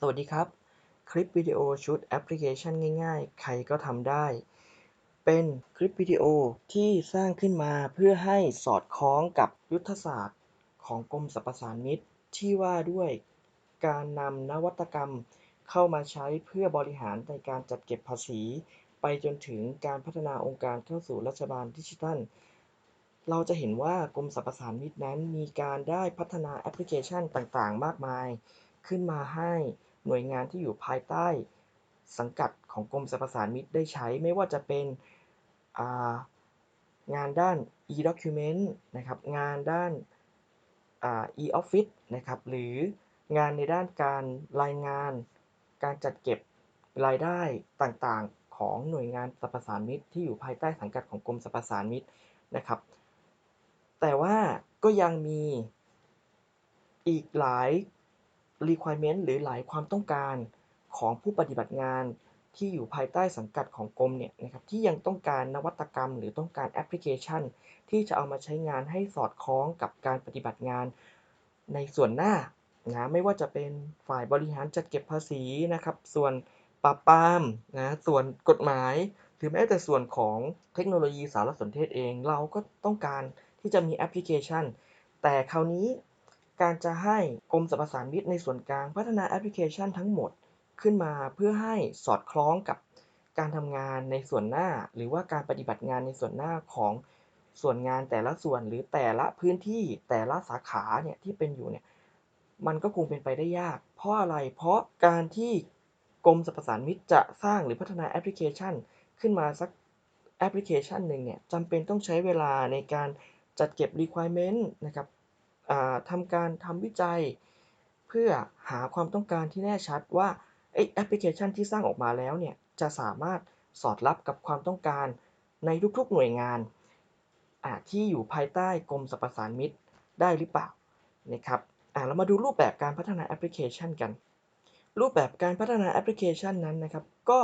สวัสดีครับ คลิปวิดีโอชุดแอปพลิเคชันง่ายๆ ใครก็ทำได้ เป็นคลิปวิดีโอที่สร้างขึ้นมาเพื่อให้สอดคล้องกับยุทธศาสตร์ของกรมสรรพสามิตที่ว่าด้วยการนำนวัตกรรมเข้ามาใช้เพื่อบริหารในการจัดเก็บภาษี ไปจนถึงการพัฒนาองค์การเข้าสู่รัฐบาลดิจิทัล เราจะเห็นว่ากรมสรรพสามิตนั้นมีการได้พัฒนาแอปพลิเคชันต่างๆ มากมายขึ้นมาให้ หน่วยงานที่อยู่ภายใต้สังกัดของกรมสรรพสานมิตได้ใช้ ไม่ว่าจะเป็นงานด้าน e-document นะครับ งานด้าน e-office นะครับ หรืองานในด้านการรายงาน การจัดเก็บรายได้ต่างๆ ของหน่วยงานสรรพสานมิตที่อยู่ภายใต้สังกัดของกรมสรรพสานมิตนะครับ แต่ว่าก็ยังมีอีกหลาย requirement หรือหลายความต้องการของผู้ปฏิบัติงานที่อยู่ภายใต้สังกัดของกรมเนี่ยนะครับที่ยังต้องการนวัตกรรม หรือต้องการแอปพลิเคชัน ที่จะเอามาใช้งานให้สอดคล้องกับการปฏิบัติงาน ในส่วนหน้านะไม่ว่าจะเป็นฝ่ายบริหารจัดเก็บภาษีนะครับ ส่วนปราบปรามนะส่วนกฎหมาย หรือแม้แต่ส่วนของเทคโนโลยีสารสนเทศเอง เราก็ต้องการที่จะมีแอปพลิเคชัน แต่คราวนี้ การจะให้กรมสรรพสามิตในส่วนกลางพัฒนาแอปพลิเคชันทั้งหมดขึ้นมาเพื่อให้สอดคล้องกับการทำงานในส่วนหน้า หรือว่าการปฏิบัติงานในส่วนหน้าของส่วนงานแต่ละส่วนหรือแต่ละพื้นที่แต่ละสาขาเนี่ยที่เป็นอยู่เนี่ยมันก็คงเป็นไปได้ยาก เพราะอะไรเพราะการที่กรมสรรพสานมิตจะสร้างหรือพัฒนาแอปพลิเคชัน ขึ้นมาสักแอปพลิเคชันหนึ่งเนี่ยจำเป็นต้องใช้เวลาในการจัดเก็บ requirement นะครับ ทำการทำวิจัย เพื่อหาความต้องการที่แน่ชัดว่าแอปพลิเคชันที่สร้างออกมาแล้วเนี่ยจะสามารถสอดรับกับความต้องการในทุกๆหน่วยงานที่อยู่ภายใต้กรมสรรพสานมิตรได้หรือเปล่านะครับเรามาดูรูปแบบการพัฒนาแอปพลิเคชันกัน รูปแบบการพัฒนาแอปพลิเคชันนั้นนะครับ ก็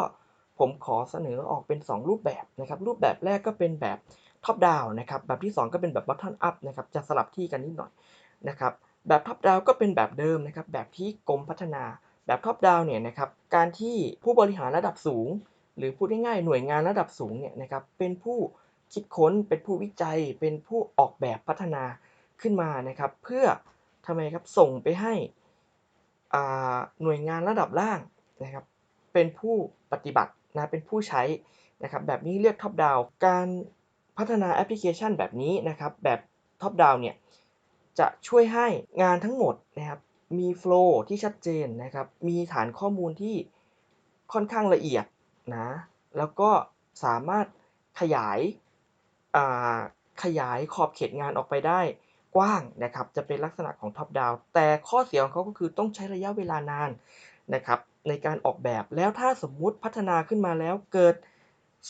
ผมขอเสนอออกเป็น 2 รูปแบบนะครับ รูปแบบแรกก็เป็นแบบ ท็อปดาวนะครับแบบที่ 2 ก็เป็นแบบบัตทอนอัพนะครับจะสลับที่กันนิดหน่อยนะครับแบบท็อปดาวก็เป็นแบบเดิมนะครับแบบที่กรมพัฒนาแบบท็อปดาวเนี่ยนะครับการที่ผู้บริหารระดับสูง หรือพูดง่ายๆหน่วยงานระดับสูงเนี่ยนะครับเป็นผู้คิดค้นเป็นผู้วิจัย เป็นผู้ออกแบบพัฒนาขึ้นมานะครับ เพื่อทำไมครับส่งไปให้หน่วยงานระดับล่างนะครับเป็นผู้ปฏิบัตินะเป็นผู้ใช้นะครับแบบนี้เรียกท็อปดาวการ พัฒนาแอปพลิเคชันแบบนี้นะครับ แบบท็อปดาวเนี่ยจะช่วยให้งานทั้งหมดนะครับมีโฟล์ที่ชัดเจนนะครับ มีฐานข้อมูลที่ค่อนข้างละเอียดนะ แล้วก็สามารถขยายขยายขอบเขตงานออกไปได้กว้างนะครับ จะเป็นลักษณะของท็อปดาวแต่ข้อเสียของเขาก็คือต้องใช้ระยะเวลานานนะครับ ในการออกแบบแล้วถ้าสมมุติพัฒนาขึ้นมาแล้วเกิด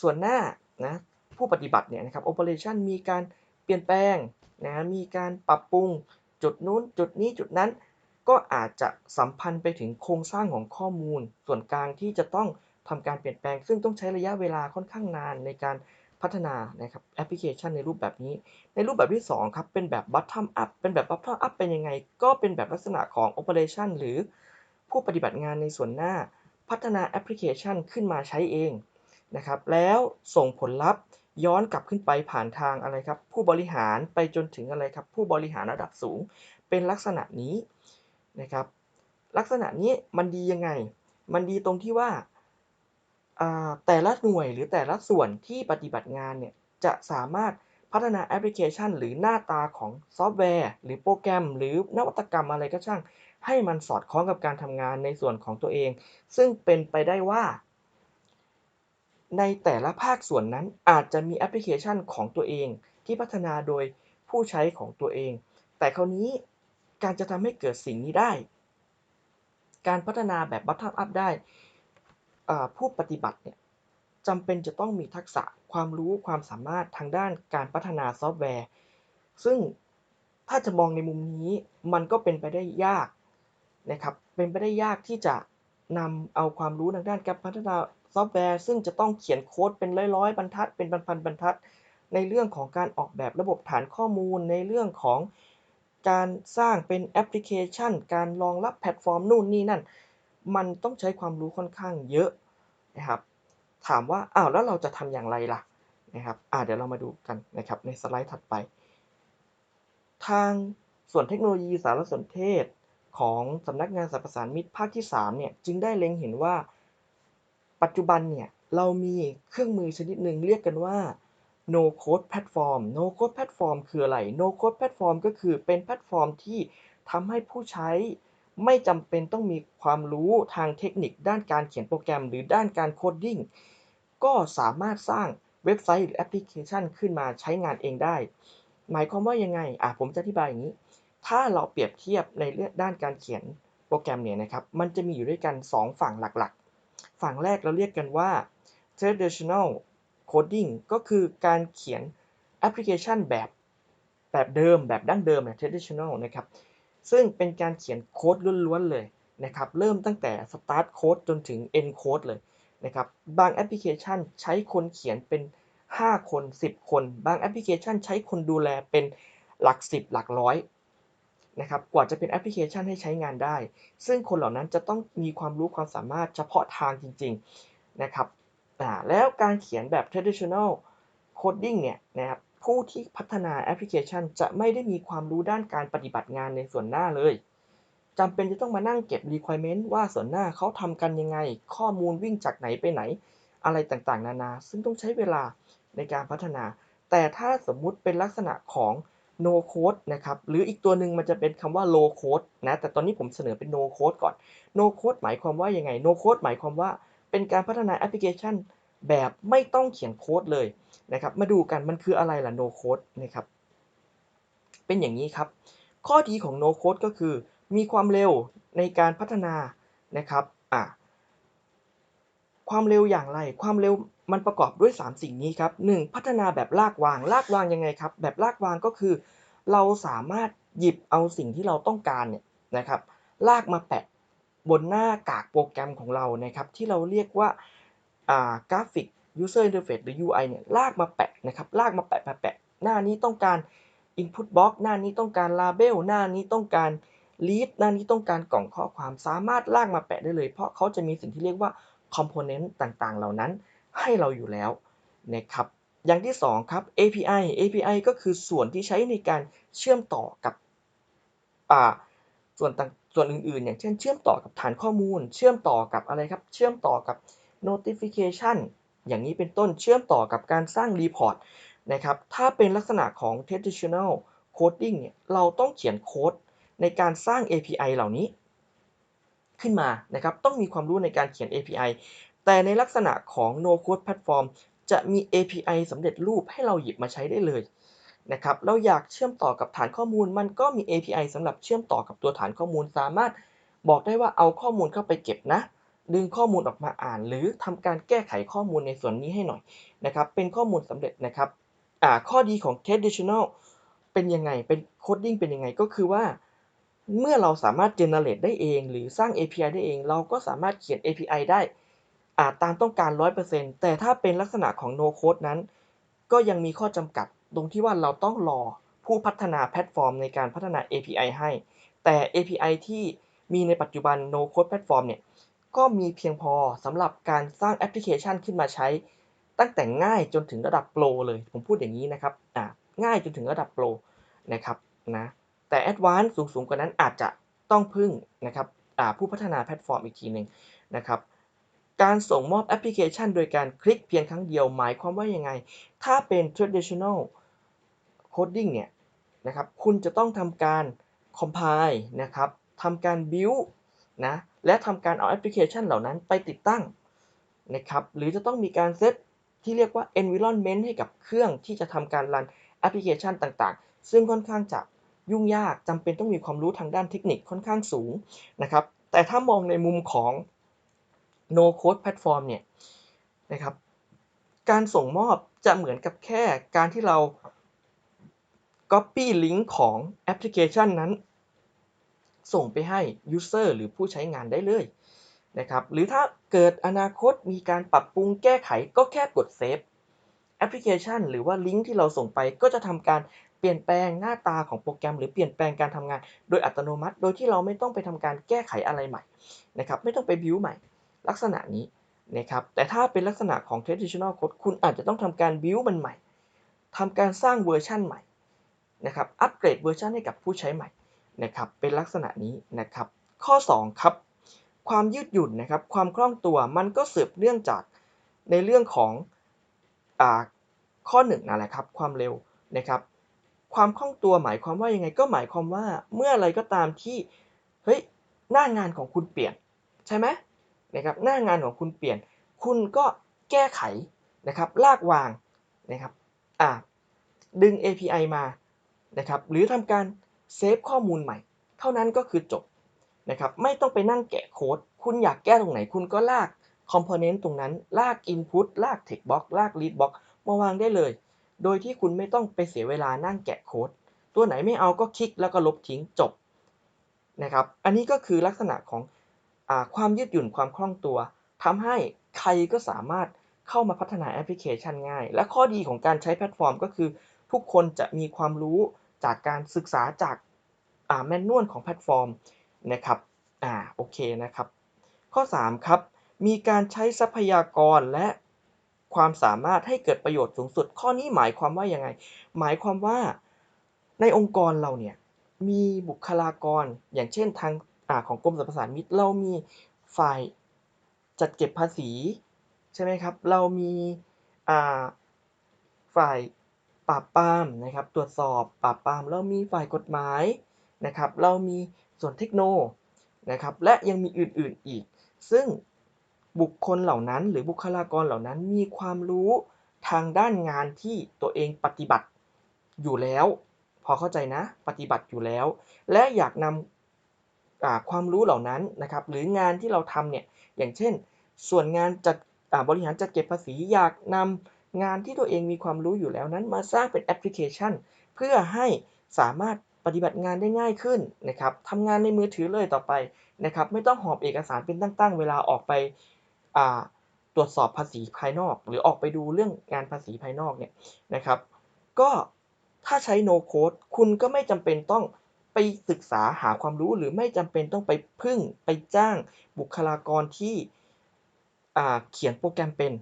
ส่วนหน้านะ ผู้ปฏิบัติเนี่ยนะครับโอเปอเรชันมีการเปลี่ยนแปลงนะมีการปรับปรุงจุดนู้นจุดนี้จุดนั้น ก็อาจจะสัมพันธ์ไปถึงโครงสร้างของข้อมูล ส่วนกลางที่จะต้องทำการเปลี่ยนแปลง ซึ่งต้องใช้ระยะเวลาค่อนข้างนานในการพัฒนานะครับแอปพลิเคชันในรูปแบบนี้ ในรูปแบบที่ 2 ครับ เป็นแบบ bottom up เป็นแบบ bottom up เป็นยังไง ก็เป็นแบบลักษณะของ operation หรือผู้ปฏิบัติงานในส่วนหน้า พัฒนาแอปพลิเคชันขึ้นมาใช้เองนะครับแล้วส่งผลลัพธ์ ย้อนกลับขึ้นไปผ่านทางอะไรครับ ผู้บริหารไปจนถึงอะไรครับ ผู้บริหารระดับสูง เป็นลักษณะนี้นะครับ ลักษณะนี้มันดียังไง มันดีตรงที่ว่าแต่ละหน่วยหรือแต่ละส่วนที่ปฏิบัติงานเนี่ยจะสามารถพัฒนาแอปพลิเคชัน หรือหน้าตาของซอฟต์แวร์ หรือโปรแกรม หรือนวัตกรรมอะไรก็ช่าง ให้มันสอดคล้องกับการทำงานในส่วนของตัวเอง ซึ่งเป็นไปได้ว่า ในแต่ละภาคส่วนนั้นอาจจะมีแอปพลิเคชันของตัวเอง ที่พัฒนาโดยผู้ใช้ของตัวเอง แต่คราวนี้การจะทำให้เกิดสิ่งนี้ได้ การพัฒนาแบบ bottom up ได้ผู้ปฏิบัติเนี่ยจำเป็นจะต้องมีทักษะความรู้ความสามารถทางด้านการพัฒนาซอฟต์แวร์ ซึ่งถ้าจะมองในมุมนี้มันก็เป็นไปได้ยากนะครับ เป็นไปได้ยากที่จะนำเอาความรู้ทางด้านการพัฒนา ซอฟต์แวร์ ซึ่งจะต้องเขียนโค้ดเป็นร้อยๆบรรทัด เป็นพันๆบรรทัด ในเรื่องของการออกแบบระบบฐานข้อมูล ในเรื่องของการสร้างเป็นแอปพลิเคชัน การรองรับแพลตฟอร์มนู่นนี่นั่น มันต้องใช้ความรู้ค่อนข้างเยอะนะครับ ถามว่า อ้าว แล้วเราจะทำอย่างไรล่ะนะครับอ่าเดี๋ยวเรามาดูกันนะครับ ในสไลด์ถัดไป ทางส่วนเทคโนโลยีสารสนเทศของสำนักงานสรรพสานมิตรภาคที่ 3 เนี่ย จึงได้เล็งเห็นว่า ปัจจุบันเนี่ย เรามีเครื่องมือชนิดหนึ่งเรียกกันว่า no code platform no code platform คืออะไร no code platform ก็คือเป็นแพลตฟอร์มที่ทำให้ผู้ใช้ไม่จำเป็นต้องมีความรู้ทางเทคนิคด้านการเขียนโปรแกรม หรือด้านการโคดดิ้งก็สามารถสร้างเว็บไซต์หรือแอปพลิเคชันขึ้นมาใช้งานเองได้ หมายความว่ายังไงอะผมจะอธิบายอย่างนี้ ถ้าเราเปรียบเทียบในเรื่องด้านการเขียนโปรแกรมเนี่ยนะครับ มันจะมีอยู่ด้วยกัน 2 ฝั่งหลัก ฝั่งแรกเราเรียกกันว่า traditional coding ก็คือการเขียนแอปพลิเคชันแบบแบบเดิมแบบดั้งเดิมแบบ traditional นะครับ ซึ่งเป็นการเขียนโค้ดล้วนๆเลยนะครับ เริ่มตั้งแต่ start code จนถึง end code เลยนะครับ บางแอปพลิเคชันใช้คนเขียนเป็น 5 คน 10 คน บางแอปพลิเคชันใช้คนดูแลเป็นหลัก 10 หลักร้อย นะครับกว่าจะเป็นแอปพลิเคชันให้ใช้งานได้ ซึ่งคนเหล่านั้นจะต้องมีความรู้ความสามารถเฉพาะทางจริงๆนะครับอ่าแล้วการเขียนแบบ traditional coding เนี่ยนะครับผู้ที่พัฒนาแอปพลิเคชัน จะไม่ได้มีความรู้ด้านการปฏิบัติงานในส่วนหน้าเลยจำเป็นจะต้องมานั่งเก็บ requirement ว่าส่วนหน้าเขาทำกันยังไง ข้อมูลวิ่งจากไหนไปไหน อะไรต่างๆ นานา ซึ่งต้องใช้เวลาในการพัฒนา แต่ถ้าสมมุติเป็นลักษณะของ no code นะครับ หรืออีกตัวหนึ่งมันจะเป็นคำว่า low code นะ แต่ตอนนี้ผมเสนอเป็น no code ก่อน no code หมายความว่ายังไง no code หมายความว่าเป็นการพัฒนาแอปพลิเคชันแบบไม่ต้องเขียนโค้ดเลยนะครับ มาดูกันมันคืออะไรล่ะ no code นะครับ เป็นอย่างนี้ครับ ข้อดีของ no code ก็คือ มีความเร็วในการพัฒนานะครับ อะ ความเร็วอย่างไร ความเร็วมันประกอบด้วย 3 สิ่งนี้ครับ 1. พัฒนาแบบลากวาง ลากวางยังไงครับ แบบลากวางก็คือ เราสามารถหยิบเอาสิ่งที่เราต้องการเนี่ยนะครับ ลากมาแปะบนหน้ากากโปรแกรมของเรานะครับ ที่เราเรียกว่ากราฟิก user interface หรือ UI เนี่ยลากมาแปะนะครับ ลากมาแปะแปะแปะ หน้านี้ต้องการ input box หน้านี้ต้องการ label หน้านี้ต้องการ lead หน้านี้ต้องการกล่องข้อความสามารถลากมาแปะได้เลย เพราะเขาจะมีสิ่งที่เรียกว่า component ต่างๆ เหล่านั้นให้เราอยู่แล้วนะครับอย่างที่ 2 ครับ API API ก็คือส่วนที่ใช้ในการเชื่อมต่อกับส่วนต่างส่วนอื่นๆ อย่างเช่นเชื่อมต่อกับฐานข้อมูล เชื่อมต่อกับอะไรครับ เชื่อมต่อกับ notification อย่างนี้เป็นต้นเชื่อมต่อกับการสร้าง report นะครับ ถ้าเป็นลักษณะของ traditional coding เนี่ย เราต้องเขียนโค้ดในการสร้าง API เหล่านี้ ขึ้นมานะครับต้องมีความรู้ในการเขียน API แต่ในลักษณะของ no code platform จะมี API สำเร็จรูปให้เราหยิบมาใช้ได้เลยนะครับเราอยากเชื่อมต่อกับฐานข้อมูล มันก็มี API สำหรับเชื่อมต่อกับตัวฐานข้อมูล สามารถบอกได้ว่าเอาข้อมูลเข้าไปเก็บนะ ดึงข้อมูลออกมาอ่าน หรือทำการแก้ไขข้อมูลในส่วนนี้ให้หน่อยนะครับเป็นข้อมูลสำเร็จนะครับข้อดีของ traditional เป็นยังไงเป็น coding เป็นยังไงก็คือว่า เมื่อเราสามารถ generate ได้เอง หรือสร้าง API ได้เอง เราก็สามารถเขียน API ได้อ่าตามต้องการ 100%แต่ถ้าเป็นลักษณะของ no code นั้น ก็ยังมีข้อจำกัด ตรงที่ว่าเราต้องรอผู้พัฒนาแพลตฟอร์มในการพัฒนา API ให้ แต่ API ที่มีในปัจจุบัน no code platform เนี่ย ก็มีเพียงพอสำหรับการสร้างแอปพลิเคชันขึ้นมาใช้ ตั้งแต่ง่ายจนถึงระดับโปรเลย ผมพูดอย่างนี้นะครับ อ่า ง่ายจนถึงระดับโปรนะครับ นะ แต่แอดวานซ์สูงๆกว่านั้นอาจจะต้องพึ่งนะครับผู้พัฒนาแพลตฟอร์มอีกทีหนึ่งนะครับการส่งมอบแอปพลิเคชันโดยการคลิกเพียงครั้งเดียวหมายความว่ายังไง ถ้าเป็น traditional coding เนี่ยนะครับคุณจะต้องทำการ compile นะครับทำการ build นะและทำการเอาแอปพลิเคชันเหล่านั้นไปติดตั้งนะครับหรือจะต้องมีการเซตที่เรียกว่า environment ให้กับเครื่องที่จะทำการรันแอปพลิเคชันต่างๆ ซึ่งค่อนข้างจะ ยุ่งยากจำเป็นต้องมีความรู้ทางด้านเทคนิคค่อนข้างสูงนะครับแต่ถ้ามองในมุมของ no code platform เนี่ยนะครับการส่งมอบจะเหมือนกับแค่การที่เรา copy ลิงก์ของแอปพลิเคชันนั้น ส่งไปให้ user หรือผู้ใช้งานได้เลยนะครับหรือถ้าเกิดอนาคตมีการปรับปรุงแก้ไขก็แค่กดเซฟแอปพลิเคชัน หรือว่าลิงก์ที่เราส่งไปก็จะทำการ เปลี่ยนแปลงหน้าตาของโปรแกรม หรือเปลี่ยนแปลงการทำงาน โดยอัตโนมัติ โดยที่เราไม่ต้องไปทำการแก้ไขอะไรใหม่นะครับไม่ต้องไป build ใหม่ ลักษณะนี้นะครับแต่ถ้าเป็นลักษณะของ traditional code คุณอาจจะต้องทำการ build มันใหม่ทำการสร้างเวอร์ชันใหม่นะครับอัปเกรดเวอร์ชันให้กับผู้ใช้ใหม่นะครับเป็นลักษณะนี้นะครับข้อ 2 ครับ ความยืดหยุ่นนะครับความคล่องตัวมันก็สืบเนื่องจากในเรื่องของอ่าข้อ1นั่นแหละครับความเร็วนะครับ ความคล่องตัวหมายความว่ายังไงก็หมายความว่าเมื่ออะไรก็ตามที่เฮ้ยหน้างานของคุณเปลี่ยนใช่ไหมนะครับหน้างานของคุณเปลี่ยน คุณก็แก้ไขนะครับลากวางนะครับอ่าดึง API มานะครับหรือทำการเซฟข้อมูลใหม่ เท่านั้นก็คือจบนะครับไม่ต้องไปนั่งแกะโค้ด คุณอยากแก้ตรงไหนคุณก็ลากคอมโพเนนต์ตรงนั้น ลาก Input ลาก Text Box ลาก Read Box มาวางได้เลย โดยที่คุณไม่ต้องไปเสียเวลานั่งแกะโค้ด ตัวไหนไม่เอาก็คลิกแล้วก็ลบทิ้งจบนะครับ อันนี้ก็คือลักษณะของอความยืดหยุ่นความคล่องตัวทำให้ใครก็สามารถเข้ามาพัฒนาแอปพลิเคชันง่าย และข้อดีของการใช้แพลตฟอร์มก็คือ ทุกคนจะมีความรู้จากการศึกษาจากแมนนวลของแพลตฟอร์มนะครับ อ่า โอเคนะครับ ข้อ 3 ครับ มีการใช้ทรัพยากรและ ความสามารถให้เกิดประโยชน์สูงสุด ข้อนี้หมายความว่ายังไง หมายความว่าในองค์กรเราเนี่ยมีบุคลากรอย่างเช่นทางอของกรมสรรพสามิตเรามีฝ่ายจัดเก็บภาษีใช่ไหมครับ เรามีฝ่ายปราบปรามนะครับตรวจสอบปราบปรามเรามีฝ่ายกฎหมายนะครับ เรามีส่วนเทคโนนะครับและยังมีอื่นๆอีก ซึ่ง บุคคลเหล่านั้น หรือบุคลากรเหล่านั้นมีความรู้ทางด้านงานที่ตัวเองปฏิบัติอยู่แล้ว พอเข้าใจนะ ปฏิบัติอยู่แล้ว และอยากนำความรู้เหล่านั้นนะครับ หรืองานที่เราทำเนี่ยอย่างเช่น ส่วนงานจัดบริหารจัดเก็บภาษีอยากนำงานที่ตัวเองมีความรู้อยู่แล้วนั้นมาสร้างเป็นแอปพลิเคชัน เพื่อให้สามารถปฏิบัติงานได้ง่ายขึ้นนะครับทำงานในมือถือเลยต่อไปนะครับ ไม่ต้องหอบเอกสารเป็นตั้งๆ เวลาออกไป ตรวจสอบภาษีภายนอก หรือออกไปดูเรื่องงานภาษีภายนอกเนี่ยนะครับ ก็ถ้าใช้ no code คุณก็ไม่จำเป็นต้องไปศึกษาหาความรู้หรือไม่จำเป็นต้องไปพึ่งไปจ้างบุคลากรที่เขียนโปรแกรมเป็น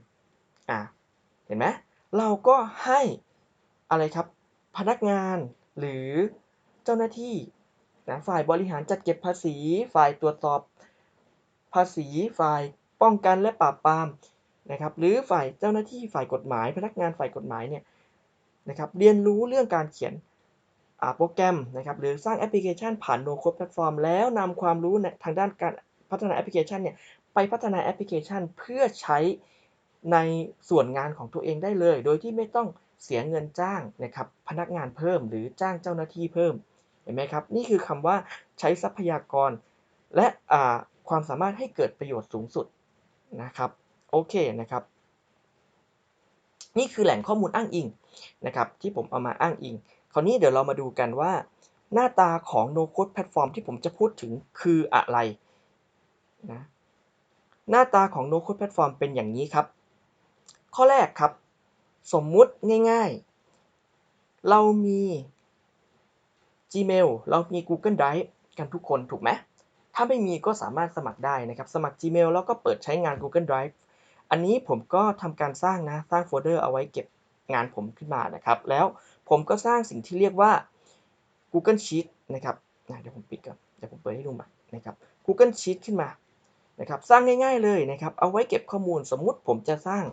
เห็นไหมเราก็ให้อะไรครับพนักงานหรือเจ้าหน้าที่นะฝ่ายบริหารจัดเก็บภาษี ฝ่ายตรวจสอบภาษี ฝ่าย ป้องกันและปราบปรามนะครับหรือฝ่ายเจ้าหน้าที่ฝ่ายกฎหมาย พนักงานฝ่ายกฎหมายเนี่ยนะครับเรียนรู้เรื่องการเขียนโปรแกรมนะครับหรือสร้างแอปพลิเคชันผ่าน No Code Platform แล้วนำความรู้ทางด้านการพัฒนาแอปพลิเคชันเนี่ยไปพัฒนาแอปพลิเคชันเพื่อใช้ในส่วนงานของตัวเองได้เลย โดยที่ไม่ต้องเสียเงินจ้างนะครับพนักงานเพิ่มหรือจ้างเจ้าหน้าที่เพิ่มเห็นไหมครับนี่คือคำว่าใช้ทรัพยากร และความสามารถให้เกิดประโยชน์สูงสุด นะครับโอเคนะครับนี่คือแหล่งข้อมูลอ้างอิงนะครับที่ผมเอามาอ้างอิง คราวนี้เดี๋ยวเรามาดูกันว่า หน้าตาของ No Code Platform ที่ผมจะพูดถึงคืออะไรนะหน้าตาของ No Code Platform เป็นอย่างนี้ครับ ข้อแรกครับ สมมุติง่ายๆ เรามี Gmail เรามี Google Drive กันทุกคนถูกไหม ถ้าไม่มีก็สามารถสมัครได้นะครับ สมัคร Gmail แล้วก็เปิดใช้งาน Google Drive อันนี้ผมก็ทำการสร้างนะ สร้างโฟลเดอร์เอาไว้เก็บงานผมขึ้นมานะครับ แล้วผมก็สร้างสิ่งที่เรียกว่า Google Sheet นะครับเดี๋ยวผมปิดก่อน เดี๋ยวผมเปิดให้ดูใหม่นะครับ Google Sheet ขึ้นมานะครับ สร้างง่ายๆเลยนะครับ เอาไว้เก็บข้อมูล สมมุติผมจะสร้าง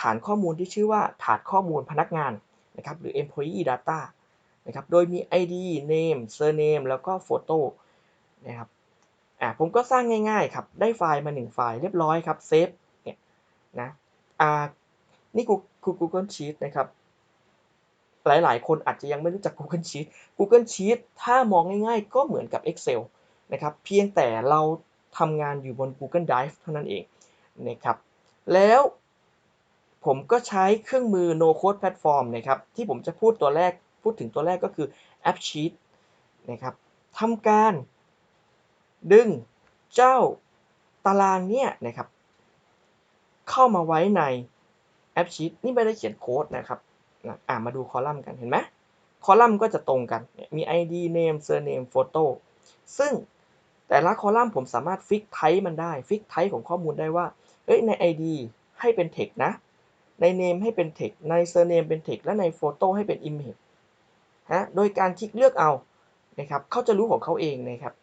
ฐานข้อมูลที่ชื่อว่าฐานข้อมูลพนักงานนะครับ หรือ employee data นะครับ โดยมี ID name surname แล้วก็ photo นะครับ อ่าผมก็สร้างง่ายๆครับ ได้ไฟล์มา 1 ไฟล์เรียบร้อยครับเซฟเนี่ยนะอ่านี่คือ Google Sheet นะครับ หลายๆ คนอาจจะยังไม่รู้จัก Google Sheet Google Sheet ถ้ามองง่ายๆ ก็เหมือนกับ Excel นะครับ เพียงแต่เราทำงานอยู่บน Google Drive เท่านั้นเองนะครับ แล้วผมก็ใช้เครื่องมือ No Code Platform นะครับ ที่ผมจะพูดตัวแรก พูดถึงตัวแรกก็คือ App Sheet นะครับทำการ ดึงเจ้าตารางเนี่ยนะครับ เข้ามาไว้ใน App Sheet นี่ไม่ได้เขียนโค้ดนะครับอ่ามาดูคอลัมน์กันเห็นไหมคอลัมน์ก็จะตรงกัน มี ID name surname photo ซึ่งแต่ละคอลัมน์ผมสามารถฟิกไทป์มันได้ฟิกไทป์ของข้อมูลได้ว่าเอ้ยใน ID ให้เป็น text นะ ใน name ให้เป็น text ใน surname เป็น text และใน photo ให้เป็น image ฮะโดยการคลิกเลือกเอานะครับเขาจะรู้ของเขาเองนะครับ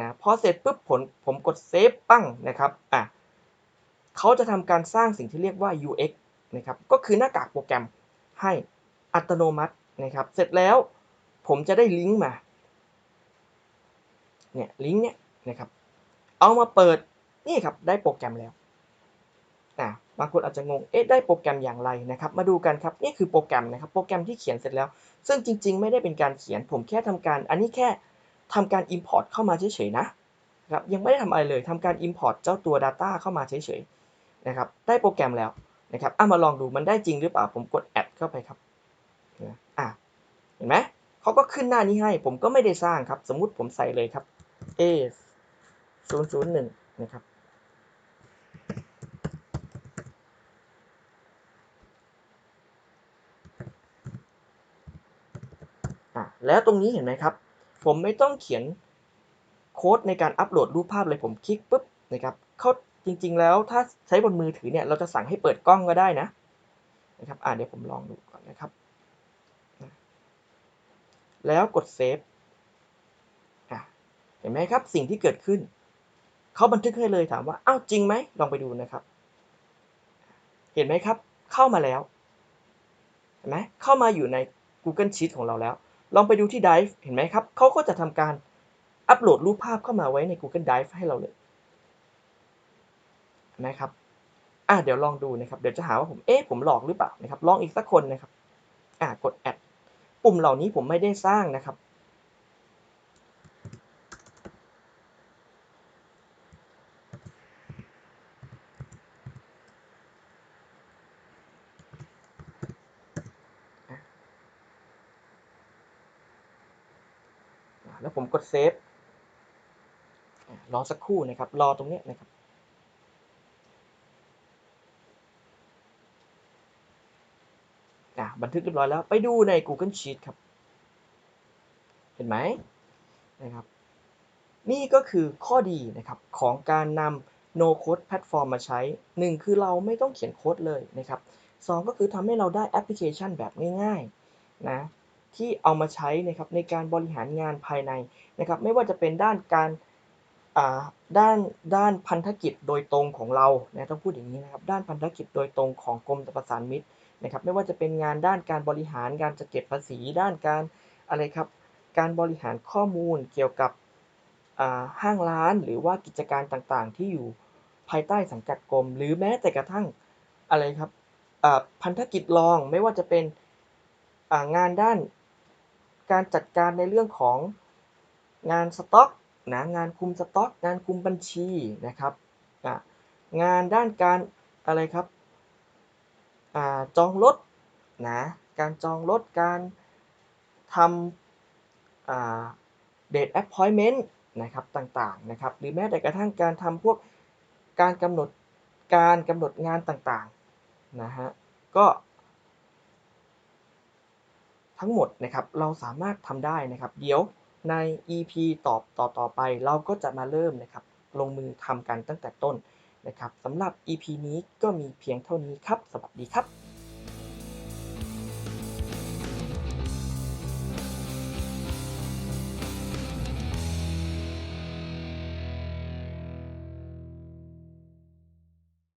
นะพอเสร็จปุ๊บผลผมกดเซฟปั้งนะครับอะเขาจะทำการสร้างสิ่งที่เรียกว่า UX นะครับก็คือหน้ากากโปรแกรมให้อัตโนมัตินะครับเสร็จแล้วผมจะได้ลิงก์มาเนี่ยลิงก์เนี่ยนะครับเอามาเปิดนี่ครับได้โปรแกรมแล้วอะบางคนอาจจะงงเอ๊ะได้โปรแกรมอย่างไรนะครับ มาดูกันครับนี่คือโปรแกรมนะครับโปรแกรมที่เขียนเสร็จแล้ว ซึ่งจริง ๆ ไม่ได้เป็นการเขียนผมแค่ทำการ อันนี้แค่ ทำการ Import เข้ามาเฉยๆนะครับยังไม่ได้ทำอะไรเลยทำการ Import เจ้าตัว Data เข้ามาเฉยๆนะครับได้โปรแกรมแล้วนะครับอะมาลองดูมันได้จริงหรือเปล่าผมกด add เข้าไปครับอะเห็นไหมเขาก็ขึ้นหน้านี้ให้ ผมก็ไม่ได้สร้างครับ สมมุติผมใส่เลยครับ a 0 0 1นะครับอะแล้วตรงนี้เห็นไหมครับ ผมไม่ต้องเขียนโค้ดในการอัปโหลดรูปภาพเลยผมคลิกปุ๊บนะครับเขาจริง ๆ แล้วถ้าใช้บนมือถือเนี่ย เราจะสั่งให้เปิดกล้องก็ได้นะนะครับอะเดี๋ยวผมลองดูก่อนนะครับ แล้วกดเซฟเห็นไหมครับสิ่งที่เกิดขึ้น เขาบันทึกให้เลยถามว่าอ้าวจริงไหมลองไปดูนะครับ เห็นไหมครับ เข้ามาแล้วเห็นไหมเข้ามาอยู่ใน Google Sheet ของเราแล้ว ลองไปดูที่ Drive เห็นไหมครับเขาก็จะทำการอัปโหลดรูปภาพเข้ามาไว้ใน Google Drive ให้เราเลยนะครับอะเดี๋ยวลองดูนะครับ เดี๋ยวจะหาว่าผม เอ๊ะ ผมหลอกหรือเปล่านะครับ ลองอีกสักคนนะครับ อะกด add ปุ่มเหล่านี้ผมไม่ได้สร้างนะครับ แล้วผมก ดเซฟรอสักครู่นะครับ รอตรงนี้นะครับ บันทึกเรียบร้อยแล้ว ไปดูใน Google Sheet ครับ เห็นไหมนะครับ นี่ก็คือข้อดีนะครับของการนำ No Code Platform มาใช้ 1 คือเราไม่ต้องเขียนโค้ดเลยนะครับ 2 ก็คือทำให้เราได้แอปพลิเคชันแบบง่ายๆนะ ที่เอามาใช้นะครับในการบริหารงานภายในนะครับไม่ว่าจะเป็นด้านการด้านด้านพันธกิจโดยตรงของเรานะต้องพูดอย่างนี้นะครับด้านพันธกิจโดยตรงของกรมสรรพสานมิตรนะครับไม่ว่าจะเป็นงานด้านการบริหารการจัดเก็บภาษี ด้านการอะไรครับการบริหารข้อมูลเกี่ยวกับห้างร้านหรือว่ากิจการต่างๆ ที่อยู่ภายใต้สังกัดกรม หรือแม้แต่กระทั่งอะไรครับพันธกิจรองไม่ว่าจะเป็นงานด้าน การจัดการในเรื่องของงานสต็อกนะงานคุมสต็อก งานคุมบัญชีนะครับงานด้านการอะไรครับอจองรถนะการจองรถการทำเดทแอปพอยเมนต์นะครับต่างๆนะครับหรือแม้แต่กระทั่งการทำพวกการกำหนดการกำหนดงานต่างๆนะฮะก็ ทั้งหมดนะครับเราสามารถทำได้นะครับ เดี๋ยวใน EP ตอบต่อต่อไป เราก็จะมาเริ่มนะครับลงมือทำกันตั้งแต่ต้นนะครับสำหรับ EP นี้ก็มีเพียงเท่านี้ครับ สวัสดีครับ